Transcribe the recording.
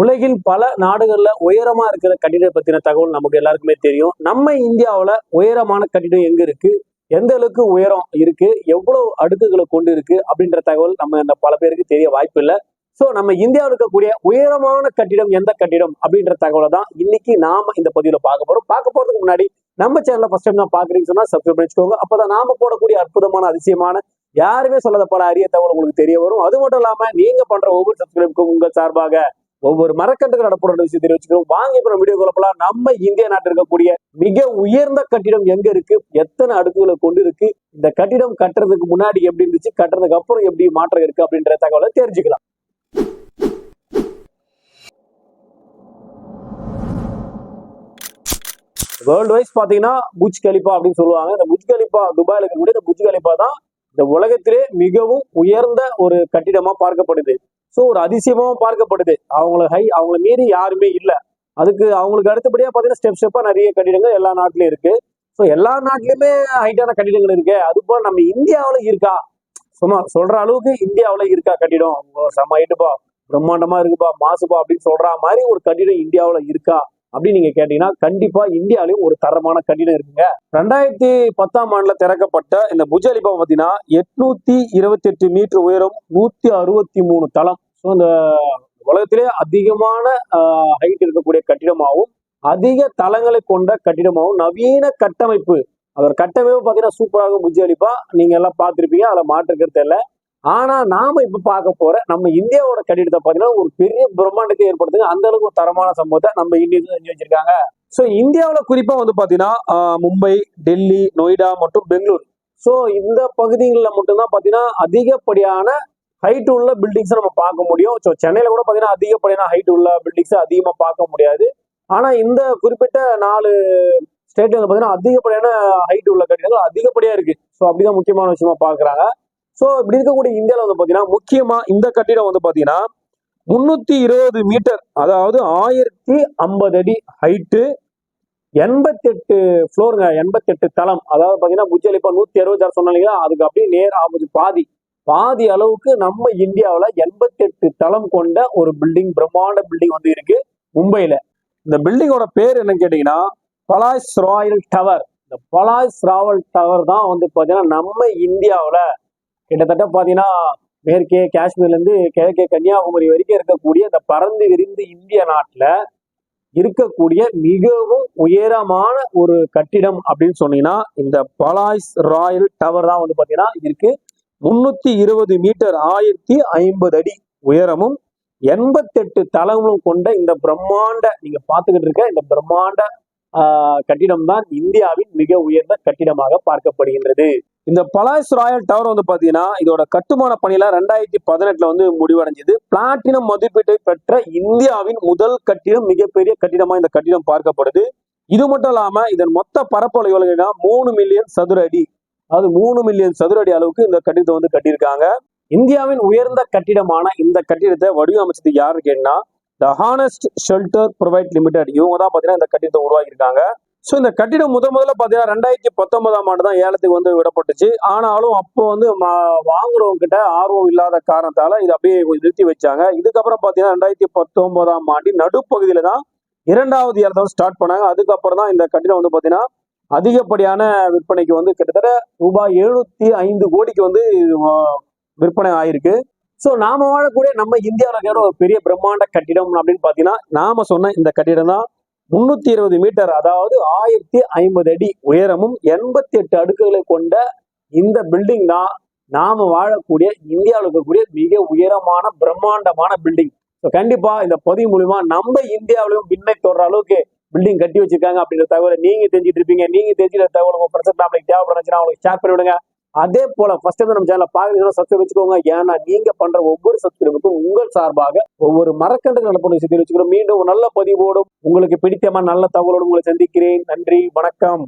உலகில் பல நாடுகள்ல உயரமா இருக்கிற கட்டிடம் பத்தின தகவல் நமக்கு எல்லாருக்குமே தெரியும். நம்ம இந்தியாவில் உயரமான கட்டிடம் எங்க இருக்கு? எந்த அளவுக்கு உயரம் இருக்கு? எவ்வளவு அடுக்குகளை கொண்டு இருக்கு? அப்படின்ற தகவல் நம்ம இந்த பல பேருக்கு தெரிய வாய்ப்பு இல்லை. ஸோ நம்ம இந்தியாவில் இருக்கக்கூடிய உயரமான கட்டிடம் எந்த கட்டிடம்? அப்படின்ற தகவலை தான் இன்னைக்கு நாம இந்த பதிவில் பார்க்க போறோம். பார்க்க போறதுக்கு முன்னாடி நம்ம சேனலில் ஃபர்ஸ்ட் டைம் தான் பாக்குறீங்கன்னு சொன்னா சப்ஸ்கிரைப் பண்ணிச்சுக்கோங்க. அப்பதான் நாம போடக்கூடிய அற்புதமான அதிசயமான யாருமே சொல்லாத பல அரிய தகவல் உங்களுக்கு தெரிய வரும். அது மட்டும் இல்லாம நீங்க பண்ற ஒவ்வொரு சப்ஸ்கிரைபுக்கும் உங்கள் சார்பாக ஒவ்வொரு மரக்கட்டுகள் நடப்படுற விஷயம் வச்சுக்கிறோம் வாங்க இப்ப வீடியோ குழப்பலாம் நம்ம இந்திய நாட்டில் இருக்கக்கூடிய மிக உயர்ந்த கட்டிடம் எங்க இருக்கு? எத்தனை அடுக்குகளை கொண்டு இருக்கு? இந்த கட்டிடம் கட்டுறதுக்கு முன்னாடி எப்படி இருந்துச்சு? கட்டுறதுக்கு அப்புறம் எப்படி மாற்றம் இருக்கு அப்படின்ற தகவலை தெரிஞ்சுக்கலாம். வேர்ல்டு வைஸ் பாத்தீங்கன்னா புஜ் கலிப்பா அப்படின்னு சொல்லுவாங்க. இந்த புஜ் கலிப்பா துபாயில் இருக்கக்கூடிய இந்த புஜ் கலிப்பா தான் இந்த உலகத்திலே மிகவும் உயர்ந்த ஒரு கட்டிடமா பார்க்கப்படுது. ஸோ ஒரு அதிசயமாகவும் பார்க்கப்படுது. அவங்கள ஹை அவங்கள மீறி யாருமே இல்லை. அதுக்கு அவங்களுக்கு அடுத்தபடியா பாத்தீங்கன்னா ஸ்டெப் ஸ்டெப்பாக நிறைய கட்டிடங்கள் எல்லா நாட்டிலயும் இருக்கு. ஸோ எல்லா நாட்டிலையுமே ஹைட்டான கட்டிடங்கள் இருக்கு. அது போல் நம்ம இந்தியாவுல இருக்கா? சும்மா சொல்ற அளவுக்கு இந்தியாவுல இருக்கா கட்டிடம்? செம்ம ஹைட்டுப்பா பிரம்மாண்டமா இருக்குப்பா மாசுப்பா அப்படின்னு சொல்ற மாதிரி ஒரு கட்டிடம் இந்தியாவுல இருக்கா? அப்படின்னு நீங்க கேட்டீங்கன்னா கண்டிப்பா இந்தியாலயும் ஒரு தரமான கட்டிடம் இருக்குங்க. ரெண்டாயிரத்தி பத்தாம் ஆண்டுல திறக்கப்பட்ட இந்த புஜலிபா பார்த்தீங்கன்னா பாத்தீங்கன்னா எட்நூத்தி இருபத்தி எட்டு மீட்டர் உயரம் நூத்தி அறுபத்தி மூணு தளம். ஸோ இந்த உலகத்திலே அதிகமான ஹைட் இருக்கக்கூடிய கட்டிடமாகவும் அதிக தளங்களை கொண்ட கட்டிடமாகவும் நவீன கட்டமைப்பு அதோட கட்டமைப்பு பார்த்தீங்கன்னா சூப்பராக புஜ் அளிப்பா நீங்க எல்லாம் பார்த்துருப்பீங்க அதில் மாற்றுக்கிறது இல்லை. ஆனா நாம இப்ப பார்க்க போற நம்ம இந்தியாவோட கட்டிடத்தை பார்த்தீங்கன்னா ஒரு பெரிய பிரம்மாண்டத்தை ஏற்படுத்துங்க. அந்த அளவுக்கு ஒரு தரமான சம்பவத்தை நம்ம இந்தியா செஞ்சு வச்சிருக்காங்க. ஸோ இந்தியாவில் குறிப்பா வந்து பாத்தீங்கன்னா மும்பை டெல்லி நொய்டா மற்றும் பெங்களூர். ஸோ இந்த பகுதிகளில் மட்டும்தான் பாத்தீங்கன்னா அதிகப்படியான ஹைட் உள்ள பில்டிங்ஸ் நம்ம பார்க்க முடியும். ஸோ சென்னையில் கூட பார்த்தீங்கன்னா அதிகப்படியான ஹைட் உள்ள பில்டிங்ஸ் அதிகமாக பார்க்க முடியாது. ஆனால் இந்த குறிப்பிட்ட நாலு ஸ்டேட்ல வந்து பார்த்தீங்கன்னா அதிகப்படியான ஹைட் உள்ள கட்டிடங்கள் அதிகப்படியா இருக்கு. ஸோ அப்படிதான் முக்கியமான விஷயமா பாக்குறாங்க ஸோ இப்படி இருக்கக்கூடிய இந்தியாவில் வந்து பார்த்தீங்கன்னா முக்கியமா இந்த கட்டிடம் வந்து பார்த்தீங்கன்னா முன்னூத்தி இருபது மீட்டர் அதாவது ஆயிரத்தி ஐம்பது அடி ஹைட்டு எண்பத்தெட்டு ஃப்ளோருங்க எண்பத்தெட்டு தளம். அதாவது பார்த்தீங்கன்னா புஜலிப்பா நூத்தி அறுபத்தாறு சொன்னாங்க அதுக்கு அப்படியே நேர் ஆப்போசிட் பாதி. பாதி அளவுக்கு நம்ம இந்தியாவில் எண்பத்தெட்டு தளம் கொண்ட ஒரு பில்டிங் பிரம்மாண்ட பில்டிங் வந்து இருக்கு மும்பையில. இந்த பில்டிங்கோட பேர் என்னன்னு கேட்டீங்கன்னா பலாய்ஸ் ராயல் டவர். இந்த பலாய்ஸ் ராவல் டவர் தான் வந்து பார்த்தீங்கன்னா நம்ம இந்தியாவில் கிட்டத்தட்ட பார்த்தீங்கன்னா மேற்கே காஷ்மீர்லேருந்து கிழக்கே கன்னியாகுமரி வரைக்கும் இருக்கக்கூடிய இந்த பறந்து விரிந்து இந்திய நாட்டில் இருக்கக்கூடிய மிகவும் உயரமான ஒரு கட்டிடம் அப்படின்னு சொன்னீங்கன்னா இந்த பலாய்ஸ் ராயல் டவர் தான் வந்து பார்த்தீங்கன்னா இருக்கு. முன்னூத்தி இருபது மீட்டர் ஆயிரத்தி ஐம்பது அடி உயரமும் எண்பத்தெட்டு தளங்களும் கொண்ட இந்த பிரம்மாண்ட நீங்க பார்த்துக்கிட்டு இருக்க இந்த பிரம்மாண்ட ஆஹ், கட்டிடம் தான் இந்தியாவின் மிக உயர்ந்த கட்டிடமாக பார்க்கப்படுகின்றது. இந்த பலாஸ் ராயல் டவர் வந்து பாத்தீங்கன்னா இதோட கட்டுமான பணியில ரெண்டாயிரத்தி பதினெட்டுல வந்து முடிவடைஞ்சது. பிளாட்டினம் மதிப்பீட்டை பெற்ற இந்தியாவின் முதல் கட்டிடம் மிகப்பெரிய கட்டிடமா இந்த கட்டிடம் பார்க்கப்படுது. இது மட்டும் இல்லாம இதன் மொத்த பரப்பளவு எவ்வளவுன்னா மூணு மில்லியன் சதுர அடி. அதாவது மூணு மில்லியன் சதுர அடி அளவுக்கு இந்த கட்டிடத்தை வந்து கட்டியிருக்காங்க. இந்தியாவின் உயர்ந்த கட்டிடமான இந்த கட்டிடத்தை வடிவமைச்சது யாரு கேட்டா the honest shelter provide limited இவங்க தான் பாத்தீங்கன்னா இந்த கட்டிடத்தை உருவாக்கியிருக்காங்க. ஸோ இந்த கட்டிடம் முதல் முதல்ல பார்த்தீங்கன்னா ரெண்டாயிரத்தி பத்தொன்பதாம் ஆண்டு தான் ஏலத்துக்கு வந்து விடப்பட்டுச்சு. ஆனாலும் அப்போ வந்து வாங்குறவங்க கிட்ட ஆர்வம் இல்லாத காரணத்தால இதை அப்படியே நிறுத்தி வச்சாங்க. இதுக்கப்புறம் பார்த்தீங்கன்னா ரெண்டாயிரத்தி பத்தொன்பதாம் ஆண்டின் நடுப்பகுதியில தான் இரண்டாவது ஏலத்தை ஸ்டார்ட் பண்ணாங்க. அதுக்கப்புறம் தான் இந்த கட்டிடம் வந்து பார்த்தீங்கன்னா அதிகப்படியான விற்பனைக்கு வந்து கிட்டத்தட்ட ரூபாய் எழுநூத்தி ஐந்து கோடிக்கு வந்து விற்பனை ஆயிருக்கு. ஸோ நாம வாழக்கூடிய நம்ம இந்தியாவில் இருக்கிற ஒரு பெரிய பிரம்மாண்ட கட்டிடம் அப்படின்னு பார்த்தீங்கன்னா நாம சொன்ன இந்த கட்டிடம் தான் முன்னூத்தி இருபது மீட்டர் அதாவது ஆயிரத்தி ஐம்பது அடி உயரமும் எண்பத்தி எட்டு அடுக்குகளை கொண்ட இந்த பில்டிங் தான் நாம வாழக்கூடிய இந்தியாவில் இருக்கக்கூடிய மிக உயரமான பிரம்மாண்டமான பில்டிங் ஸோ கண்டிப்பா இந்த பதிவு மூலியமா நம்ம இந்தியாவிலும் விண்ணை தொடர அளவுக்கு பில்டிங் கட்டி வச்சிருக்காங்க அப்படின்ற தகவலை நீங்க தெரிஞ்சுட்டு இருப்பீங்க. நீங்க தெரிஞ்சுக்கிற தகவல் உங்க ஃப்ரெண்ட்ஸ் நம்மளுக்கு தேவைப்படுச்சுன்னா அவங்களுக்கு ஷேர் பண்ணி விடுங்க. அதே போல ஃபர்ஸ்ட் டைம் நம்ம சேனலை பாக்குறீங்கன்னா சப்ஸ்கிரைப் வச்சுக்கோங்க. ஏன்னா நீங்க பண்ற ஒவ்வொரு சப்ஸ்கிரைபுக்கும் உங்கள் சார்பாக ஒவ்வொரு மரக்கன்று நடப்பு விஷயத்தில் வச்சுக்கிறோம் மீண்டும் நல்ல பதிவோடும் உங்களுக்கு பிடித்தமான நல்ல தகவலோடு உங்களை சந்திக்கிறேன். நன்றி. வணக்கம்.